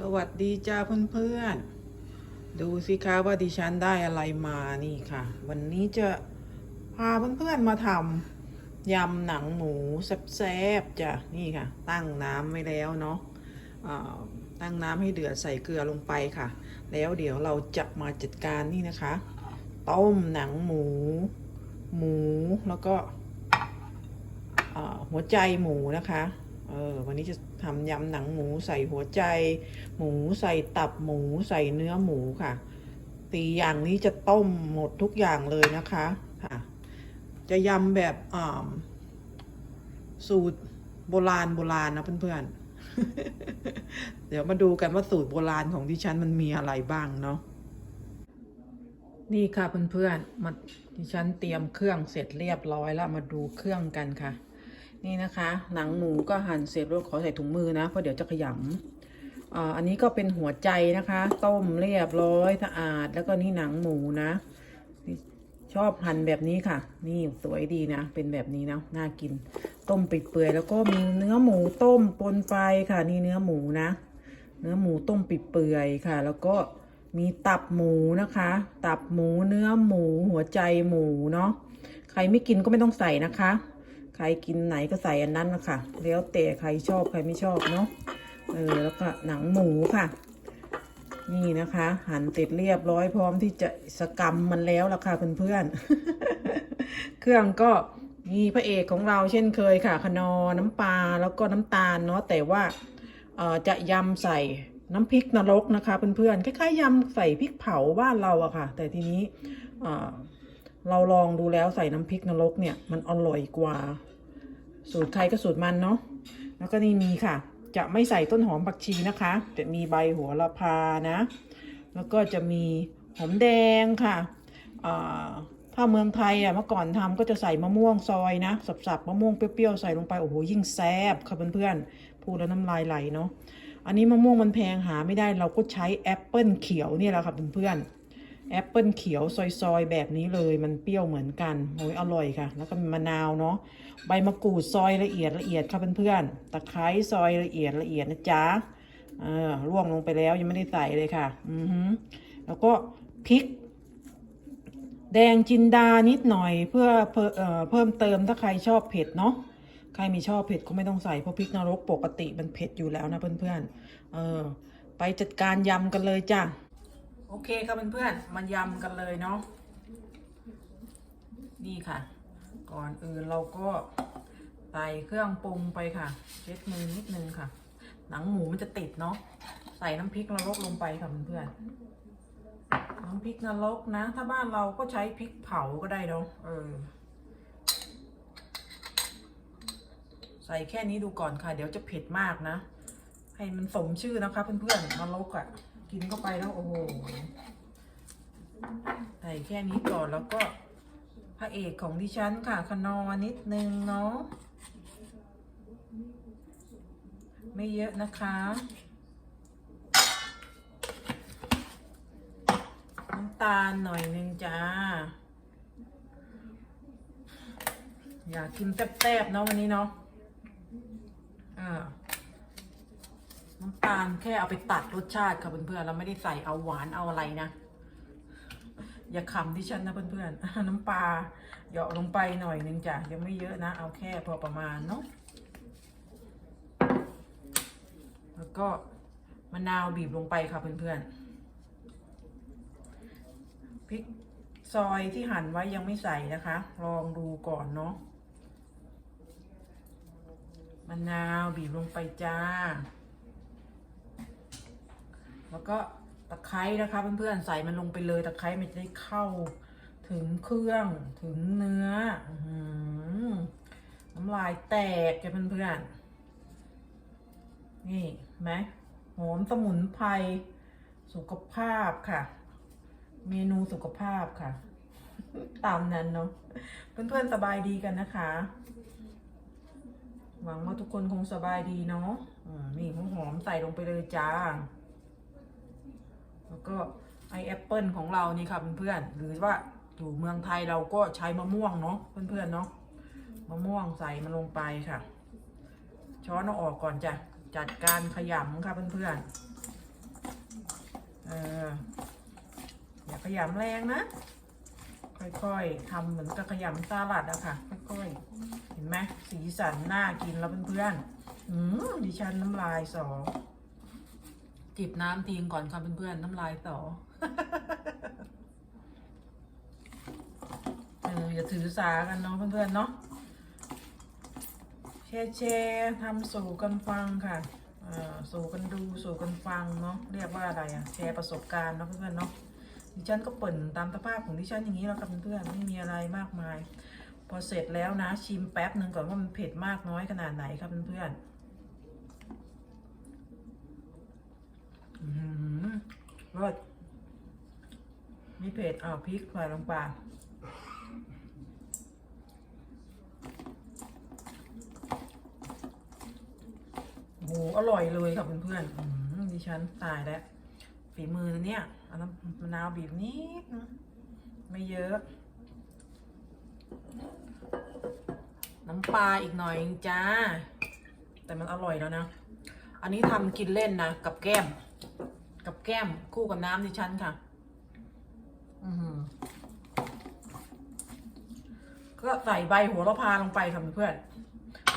สวัสดีจ้าเพื่อนๆ ดูสิคะว่าดิฉันได้อะไรมานี่ค่ะ วันนี้จะพาเพื่อนๆมาทำยำหนังหมูแซ่บๆจ้ะนี่ค่ะ ตั้งน้ำไว้แล้วเนาะตั้งน้ำให้เดือดใส่เกลือลงไปค่ะ แล้วเดี๋ยวเราจะมาจัดการนี่นะคะ ต้มหนังหมู หมูแล้วก็หัวใจหมูนะคะเออวันนี้จะ ทำยำหนังหมูใส่หัวใจ หมูใส่ตับหมูใส่เนื้อหมูค่ะตีอย่างนี้จะต้มหมดทุกอย่างเลยนะคะค่ะ จะยำแบบสูตรโบราณโบราณนะเพื่อนๆ เดี๋ยวมาดูกันว่าสูตรโบราณของดิฉันมันมีอะไรบ้างเนาะนี่ค่ะเพื่อนๆมาดิฉันเตรียมเครื่องเสร็จเรียบร้อยแล้วมาดูเครื่องกันค่ะ นี่นะคะ หนังหมูก็หั่นเสร็จแล้วขอใส่ถุงมือนะเพราะเดี๋ยวจะขยำอ่าอันนี้ก็เป็นหัวใจนะคะ ต้มเรียบร้อยสะอาดแล้วก็นี่หนังหมูนะชอบหั่นแบบนี้ค่ะ นี่สวยดีนะ เป็นแบบนี้นะน่ากิน ต้มปิดเปื่อยแล้วก็มีเนื้อหมูต้มปนไปค่ะ นี่เนื้อหมูนะ เนื้อหมูต้มปิดเปื่อยค่ะ แล้วก็มีตับหมูนะคะ ตับหมูเนื้อหมูหัวใจหมูเนาะใครไม่กินก็ไม่ต้องใส่นะคะ ใครกินไหนก็ใส่อันนั้นนะคะแล้วแต่ใครชอบใครไม่ชอบเนาะเออแล้วก็หนังหมูค่ะ นี่นะคะ หั่นเสร็จเรียบร้อยพร้อมที่จะสกรรมมันแล้วล่ะค่ะเพื่อนๆเครื่องก็มีพระเอกของเราเช่นเคยค่ะขนอน้ำปลาแล้วก็น้ำตาลเนาะแต่ว่าจะยำใส่น้ำพริกนรกนะคะเพื่อนๆคล้ายๆยำใส่พริกเผาบ้านเราอะค่ะ แต่ทีนี้ เราลองดูแล้วใส่น้ำพริกนรกเนี่ย มันอร่อยกว่า สูตรใครก็สูตรมันเนาะแล้วก็นี่มีค่ะ จะไม่ใส่ต้นหอมผักชีนะคะ จะมีใบหัวละพานะ แล้วก็จะมีหอมแดงค่ะถ้าเมืองไทยอะเมื่อก่อนทำก็จะใส่มะม่วงซอยนะ สับๆมะม่วงเปรี้ยวๆใส่ลงไปโอ้โหยิ่งแซ่บค่ะเพื่อนๆพูดแล้วน้ำลายไหลเนาะอันนี้มะม่วงมันแพงหาไม่ได้เราก็ใช้แอปเปิลเขียวเนี่ยแหละค่ะเพื่อนๆ แอปเปิลเขียวซอยๆ แบบนี้เลยมันเปรี้ยวเหมือนกันโอ้ยอร่อยค่ะ แล้วก็มะนาวเนาะใบมะกรูดซอยละเอียดละเอียดค่ะเพื่อนๆตะไคร้ซอยละเอียดละเอียดนะจ๊ะเออร่วงลงไปแล้วยังไม่ได้ใส่เลยค่ะ อือฮึแล้วก็พริก แดงจินดานิดหน่อยเพื่อเพิ่มเอ่อเพิ่มเติมถ้าใครชอบเผ็ดเนาะใครมีชอบเผ็ดก็ไม่ต้องใส่เพราะพริกนรกปกติมันเผ็ดอยู่แล้วนะเพื่อนๆเออไปจัดการยำกันเลยจ้ะ โอเคค่ะเพื่อนๆมายำกันเลยเนาะนี่ค่ะ ก่อนอื่นเราก็ใส่เครื่องปรุงไปค่ะ เช็ดมือนิดนึงค่ะ หนังหมูมันจะติดเนาะใส่น้ำพริกนรกลงไปค่ะเพื่อนๆน้ำพริกนรกนะ ถ้าบ้านเราก็ใช้พริกเผาก็ได้เนาะเออ ใส่แค่นี้ดูก่อนค่ะ เดี๋ยวจะเผ็ดมากนะ ให้มันสมชื่อนะคะเพื่อนๆนรกอะ่ะ กินเข้าไปแล้วโอ้โหใส่แค่นี้ก่อนแล้วก็พระเอกของดิฉันค่ะขนอนิดนึงเนาะไม่เยอะนะคะน้ำตาลหน่อยนึงจ้า อยากกินแซ่บๆเนาะวันนี้เนาะอ่า น้ำตาลแค่เอาไปตัดรสชาติค่ะเพื่อนๆเราไม่ได้ใส่เอาหวานเอาอะไรนะ อย่าขำที่ฉันนะเพื่อนๆน้ำปลาเหยาะลงไปหน่อยนึงจ้ะยังไม่เยอะนะ เอาแค่พอประมาณเนาะแล้วก็มะนาวบีบลงไปค่ะเพื่อนๆพริกซอยที่หั่นไว้ยังไม่ใส่นะคะ ลองดูก่อนเนาะมะนาวบีบลงไปจ้า แล้วก็ตะไคร้นะคะเพื่อนๆใส่มันลงไปเลยตะไคร้มันจะได้เข้าถึงเครื่องถึงเนื้อน้ำลายแตกจ้ะเพื่อนๆนี่ไหมหอมสมุนไพรสุขภาพค่ะ เมนูสุขภาพค่ะ ตามนั้นเนาะเพื่อนๆสบายดีกันนะคะ หวังว่าทุกคนคงสบายดีเนาะนี่หอมใส่ลงไปเลยจ้า แล้วก็ไอแอปเปิลของเรานี่ค่ะเพื่อนๆหรือว่าอยู่เมืองไทยเราก็ใช้มะม่วงเนาะเพื่อนๆเนาะมะม่วงใส่มันลงไปค่ะ ช้อนเอาออกก่อนจ้ะจัดการขยำค่ะเพื่อนๆเอออย่าขยำแรงนะ ค่อยๆทำเหมือนกับขยำสลัดอะค่ะ ค่อยๆ เห็นไหมสีสันน่ากินแล้วเพื่อนๆอืมดิฉันน้ำลายสอง จิบน้ำทิ้งก่อนค่ะเพื่อนๆน้ำลายสอเอออย่าถือสากันเนาะเพื่อนๆเนาะแชร์แชร์ทำสู่กันฟังค่ะสู่กันดูสู่กันฟังเนาะเรียกว่าอะไรอะแชร์ประสบการณ์เนาะเพื่อนๆเนาะดิฉันก็เปิ่นตามสภาพของดิฉันอย่างนี้แล้วค่ะเพื่อนๆไม่มีอะไรมากมาย พอเสร็จแล้วนะชิมแป๊บหนึ่งก่อนว่ามันเผ็ดมากน้อยขนาดไหนครับเพื่อนๆอื้อหือ รสม่เผ็ดอ้าวพริกใส่ลงไปโอ้โหอร่อยเลยครับเพื่อนๆอื้อหือดิฉันตายแล้ว ฝีมือเนี่ยเอาน้ำมะนาวบีบนิดนึงไม่เยอะ น้ำปลาอีกหน่อยจ้า แต่มันอร่อยแล้วนะ อันนี้ทำกินเล่นนะ กับแก้ม กับแก้มคู่กับน้ำดิฉันค่ะ อือหือก็ใส่ใบโหัวละพาลงไปค่ะเพื่อน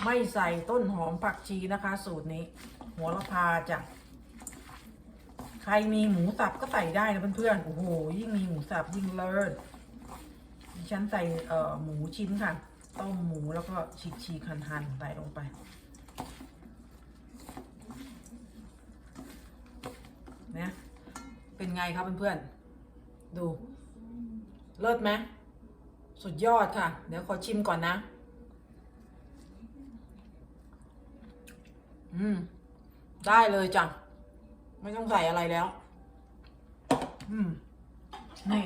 ไม่ใส่ต้นหอมผักชีนะคะ สูตรนี้หัวละพาจ้ะใครมีหมูสับก็ใส่ได้นะเพื่อนๆโอ้โหยิ่งมีหมูสับยิ่งเลิศดิฉันใส่เอ่อหมูชิ้นค่ะ ต้มหมูแล้วก็ฉีกฉีกหั่นหันใส่ลงไป นี่ยเป็นไงครับเพื่อนๆ ดู เลิศไหมสุดยอดค่ะ เดี๋ยวขอชิมก่อนนะ อืม ได้เลยจ้ะ ไม่ต้องใส่อะไรแล้ว อืม นี่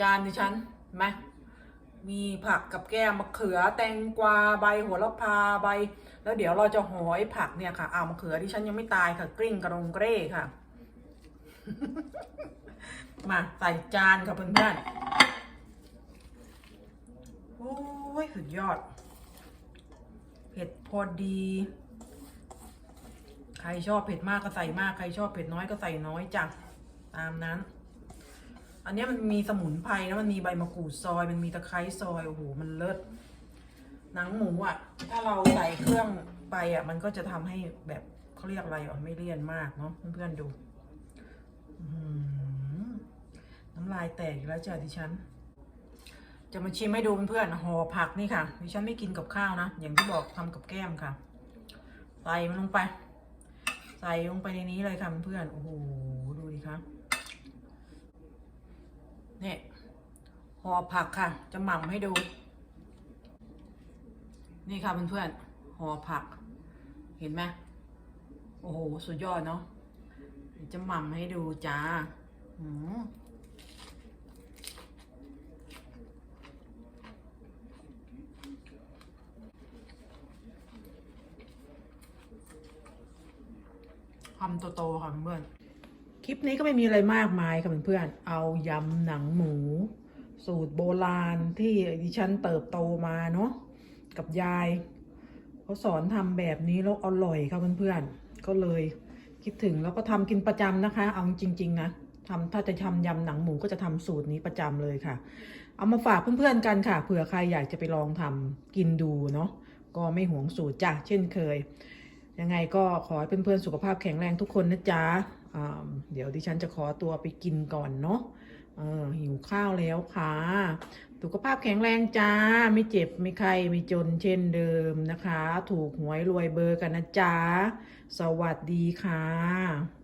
จานดิฉันไหมมีผักกับแก้มมะเขือแตงกวาใบโหระพาใบ แล้วเดี๋ยวเราจะหอไอ้ผักเนี่ยค่ะเอามะเขือที่ฉันยังไม่ตายค่ะ กริ้งกระดงเกร่ค่ะ มาใส่จานค่ะเพื่อนๆโอ้ยสุดยอด เผ็ดพอดี ใครชอบเผ็ดมากก็ใส่มาก ใครชอบเผ็ดน้อยก็ใส่น้อยจ้ะตามนั้น อันนี้มันมีสมุนไพรแล้วมันมีใบมะกรูดซอย มันมีตะไคร้ซอย โอ้โห มันเลิศ หนังหมูอะ ถ้าเราใส่เครื่องไปอะ มันก็จะทำให้แบบเขาเรียกอะไรอะ ไม่เลี่ยนมากเนาะเพื่อนๆดู น้ำลายแตกอีกแล้วจ้ะดิฉัน จะมาชิมให้ดูเพื่อนๆห่อผักนี่ค่ะ ดิฉันไม่กินกับข้าวนะ อย่างที่บอกทำกับแก้มค่ะ ใส่มันลงไป ใส่ลงไปในนี้เลยค่ะเพื่อนๆโอ้โห ดูดิคะเนี่ยห่อผักค่ะ จะหม่ำให้ดู นี่ค่ะเพื่อนๆห่อผัก เห็นไหมโอ้โห สุดยอดเนาะ จะหม่ำให้ดูจ้าอืมคำโตๆค่ะเพื่อน คลิปนี้ก็ไม่มีอะไรมากมายค่ะเพื่อนๆ เอายำหนังหมู สูตรโบราณที่ดิฉันเติบโตมาเนาะกับยายเขาสอนทำแบบนี้แล้วอร่อยค่ะเพื่อนๆ ก็เลย คิดถึงแล้วก็ทำกินประจำนะคะ เอาจริง ๆ นะทำถ้าจะทำยำหนังหมูก็จะทำสูตรนี้ประจำเลยค่ะ เอามาฝากเพื่อนๆกันค่ะ เผื่อใครอยากจะไปลองทำกินดูเนาะ ก็ไม่หวงสูตรจ้ะ เช่นเคย ยังไงก็ขอให้เพื่อนๆสุขภาพแข็งแรงทุกคนนะจ๊ะอ่าเดี๋ยวดิฉันจะขอตัวไปกินก่อนเนาะ หิวข้าวแล้วค่ะสุขภาพแข็งแรงจ้า ไม่เจ็บไม่ไข้ไม่จนเช่นเดิมนะคะ ถูกหวยรวยเบอร์กันนะจ้า สวัสดีค่ะ